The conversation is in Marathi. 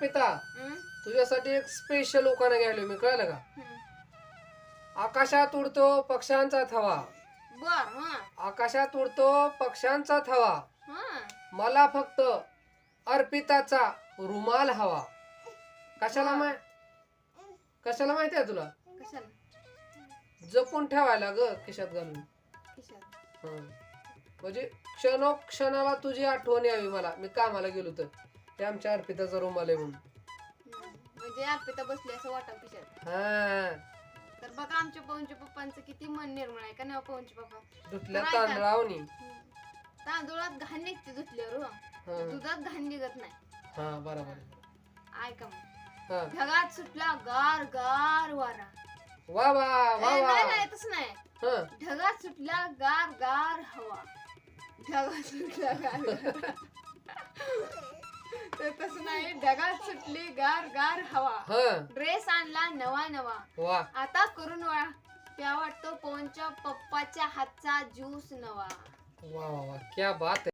अर्पिता हं? तुझ्यासाठी एक स्पेशल उखाणा घ्यायलो मी कळलं का? हं. आकाशात उडतो पक्ष्यांचा थवा. बर हं. आकाशात उडतो पक्ष्यांचा थवा. हं. मला फक्त अर्पिताचा रुमाल हवा. कशाला माय कशाला माहिती आहे तुला? कशाला? जपून ठेवायला ग खिशात घालून. कशाला हं. म्हणजे क्षणोक्षणाला तुझी आठवण यावी मला. मी कामाला गेलो तर ते आमच्या अर्पिताचा रुमाल आहे म्हणून. म्हणजे अर्पिता बसली असं वाटत खिशात हा तर बघा आमच्या पवनच्या पप्पांचं किती मन निर्मळ आहे का नाही हो पवनचे पप्पा धुतल्या नाही का? तांदळावनी. तांदूळात घाण निघते धुतल्यावर हो. हं. दुधात घाण निघत नाही हा बरोबर ऐका मग हा ढगात सुटला गार गार वारा वा वा वा वा नाही नाही तसं नाही हं. ढगात सुटला गार गार हवा ढगात सुटला गार गार तर तसं नाही. ढगात सुटली गार गार हवा. हं. ड्रेस आणला नवा नवा. वा. आता करून वा प्या वाटतो पवनच्या पप्पाच्या हातचा ज्यूस नवा. वा वा वा. क्या बात